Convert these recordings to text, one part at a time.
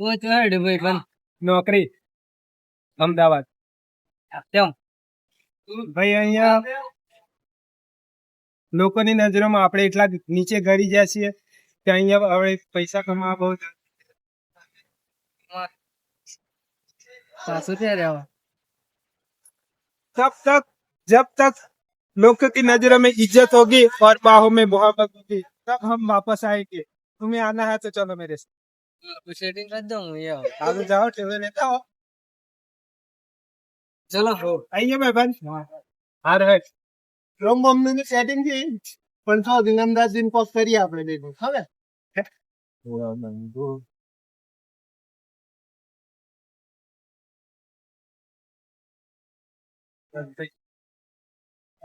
પૂછ હેડ ભાઈ પણ નોકરી અમદાવાદ કેમ ભાઈ અહીંયા લોકોની નજરોમાં આપણે એટલા નીચે ગરી ગયા છીએ કે અહીંયા હવે પૈસા કમાવા બહુ સાસુ ત્યાં રહેવા तब तक जब तक लोगों की नजरों में इज्जत होगी और बाहों में मोहब्बत होगी तब हम वापस आएंगे तुम्हें आना है तो चलो मेरे साथ સેટિંગ કરી દઉં હું યાર आगे जाओ टेबल लेता हो ચલો आइए भाई बन आ रहे રોમ બોમ નું સેટિંગ છે પણ થાવ દિન અંદાજ દિન પોસ્ટ કરીએ આપણે બેગું હવે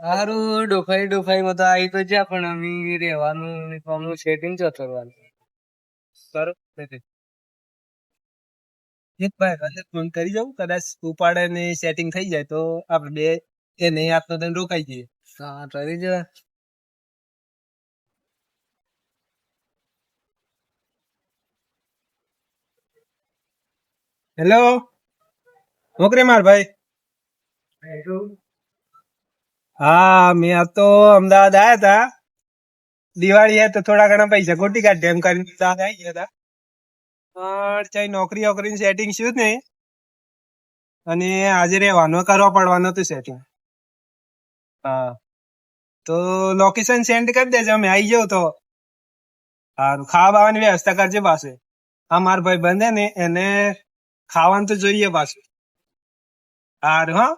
હારું ડોફાઈ ડોફાઈ માં તો આવી તો જ્યાં પણ અમે રહેવાનું કોમનું સેટિંગ ચો કરવાનું કરો એક ભાઈ ફોન કરી જાઉં કદાચ ઉપાડે ને સેટિંગ થઈ જાય તો આપણે બે એ નહીં આપતો તો રોકાઈ જઈએ. હા કરી જવા હેલો મોકરે માર ભાઈ? હા મેં આ તો અમદાવાદ આયા હતા દિવાળી હે તો થોડા ઘણા પૈસા ગોટી કાઢે એમ કરીને અમદાવાદ આવી ગયા હતા પણ ચાઈ નોકરી વોકરી સેટિંગ શું ને? અને આજે રહેવાનો કરવા પડવાનું હતું સેટિંગ હા. તો લોકેશન સેન્ડ કરી દેજો અમે આવી જાવ તો. સારું ખાવા બાવાની વ્યવસ્થા કરજે પાસે. હા મારા ભાઈ બંધ ને એને ખાવાનું તો જોઈએ પાછું. સારું હા.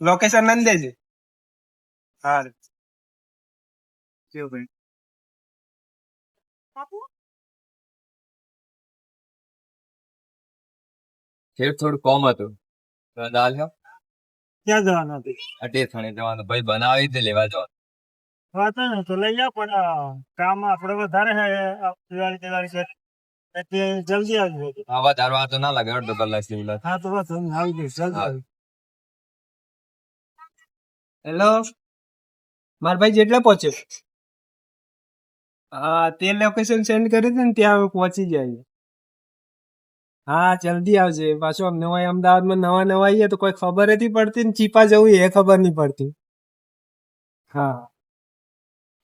લોકેશન નથી સારું કેવું ભાઈ શેઠ થોડું કોમ હતું. તો દાલ હો ક્યાં જવાનું હતું? અટે થણે જવાનું ભાઈ બનાવી જ લેવા જો વાતો ન તો લઈ જાઓ પણ કામ આપણે વધારે છે દિવાળી દિવાળી છે. એટલે જલ્દી આવી જાય આવા તારો આ તો ના લાગે અડધો કલાક જેવું લાગે. હા તો બસ આવી જઈશ જલ્દી હેલો માર ભાઈ જેટલા પહોંચ્યો. હા તે લોકેશન સેન્ડ કરી દે ને ત્યાં અમે પહોંચી જાય હા જલ્દી આવજે. પાછું નવા હોય અમદાવાદમાં નવા નવા આવીએ તો કોઈ ખબર નથી પડતી ને ચીપા જવું એ ખબર નહીં પડતી. હા.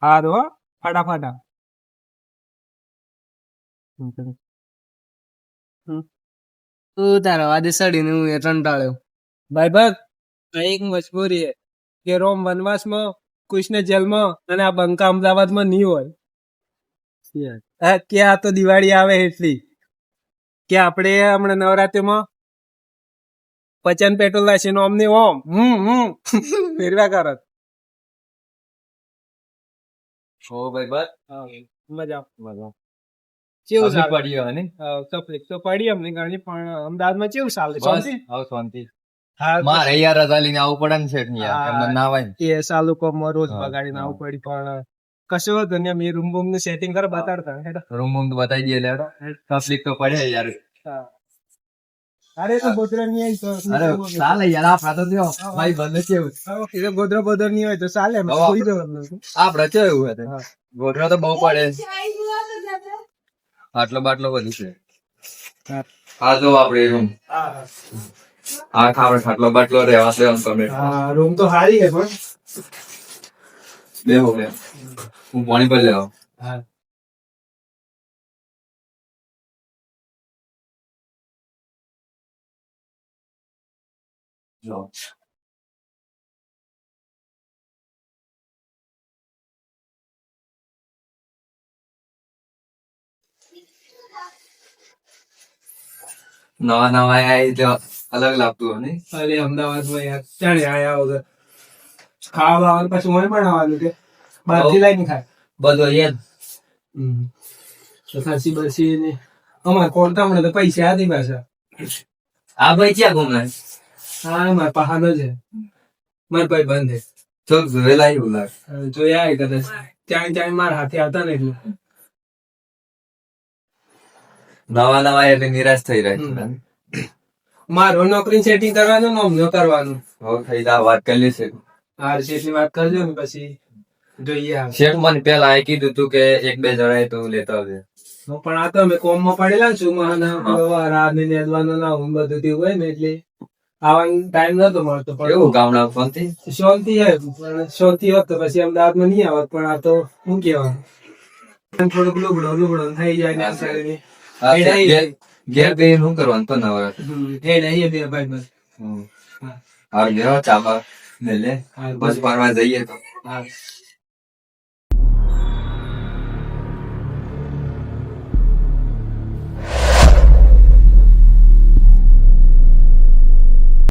સારું હો ફટાફટ તું તારો વાદે સડીને હું એ કંટાળ્યો. ભાઈ ભગ એક મજબૂરી છે. કે રોમ વનવાસમાં કૃષ્ણ જેલમાં અને આ બંકા અમદાવાદમાં નહીં હોય. હા, કે આ તો દિવાળી આવે એટલી. કે આપણે હમણાં નવરાત્રીમાં પચન પેટ્રોલ લાશીનો અમને ઓમ. હમ હમ. ફેરવ્યા કરત ઓ ભાઈ બસ. મજા મજા. કેવું ને તકલીફ તો પડી અમને ઘણી પણ અમદાવાદમાં કેવું ચાલે? બસ શાંતિ? શાંતિ. મારે યાર રજા લઈને આવવું પડે ને શેઠ યાર હા. ના હોય ને. એ સાલું કોમમાં રોજ બગાડીને આવું પડી પણ કશો વાંધો નહીં અમે રૂમ બૂમનું સેટિંગ કરે બતાડતા હેડો રૂમ બૂમ તો બતાવી દઈએ તકલીફ તો પડે યાર. અરે તો ગોધરા નહીં આવી તો અરે ચાલે યાર આ ભાઈ બંધ છે એ ગોધરા બોધરા નહીં હોય તો ચાલે સુઈ જવાનું. આપડે હતું હા. ગોધરા તો બહુ પડે. આટલો બાટલો બધું છે. હા. જો રૂમ આ ખાવડે ખાટલો બાટલો રહેવા છે તમે હા રૂમ તો સારી છે પણ બેહો બે હું પાણી પર લેવા હા જો નવા નવા આયા તો અલગ લાગતું હોય અરે અમદાવાદમાં યાર ચાલે આયા વગર ખાવા બાવાનું પછી મને પણ આવવાનું કે બહારથી લઈને ખાય. બધો યાર. તો ખાંસી બસી ને અમારે કોણ મળે તો પૈસા હતી પાછા. આ ભાઈ ક્યાં ગુમલા હા મારા પહાનો છે. મારા ભાઈ બંધ છે. ચોક જોયેલા એવું લાગે. જોયા કદાચ. ત્યાં ત્યાં મારા હાથે આવતા ને એટલે. નવા નવા એટલે નિરાશ થઈ રહ્યા છે મારો નોકરી સેટિંગ કરવાનું ને અમને કરવાનું. હવે થઈ જા વાત કરી લેશે. હાર શેઠની વાત કરજો ને પછી જોઈએ શેઠ મને પેલા આ કીધું તું કે એક બે જણાએ તો લેતા આવજે. પણ આ તો અમે કોમમાં પડેલા છું મહાના રાત ને નેદવાનો ના હું બધું તેવું હોય ને એટલે આવવાનો ટાઈમ નતો મળતો પણ પણ ગામડા શાંતિ? શાંતિ હે પણ શાંતિ હોત તો પછી અમદાવાદમાં નહીં આવત પણ આ તો શું કહેવાનું થોડુંક લુગડો લુગડો થઈ જાય ને એ. ઘેર- બે શું કરવાનું? પણ હવે હમ, એ નહીં બે ભાઈ બસ. હા ઘેર ચાબા લે લે. બસ ફરવા જઈએ તો. હા.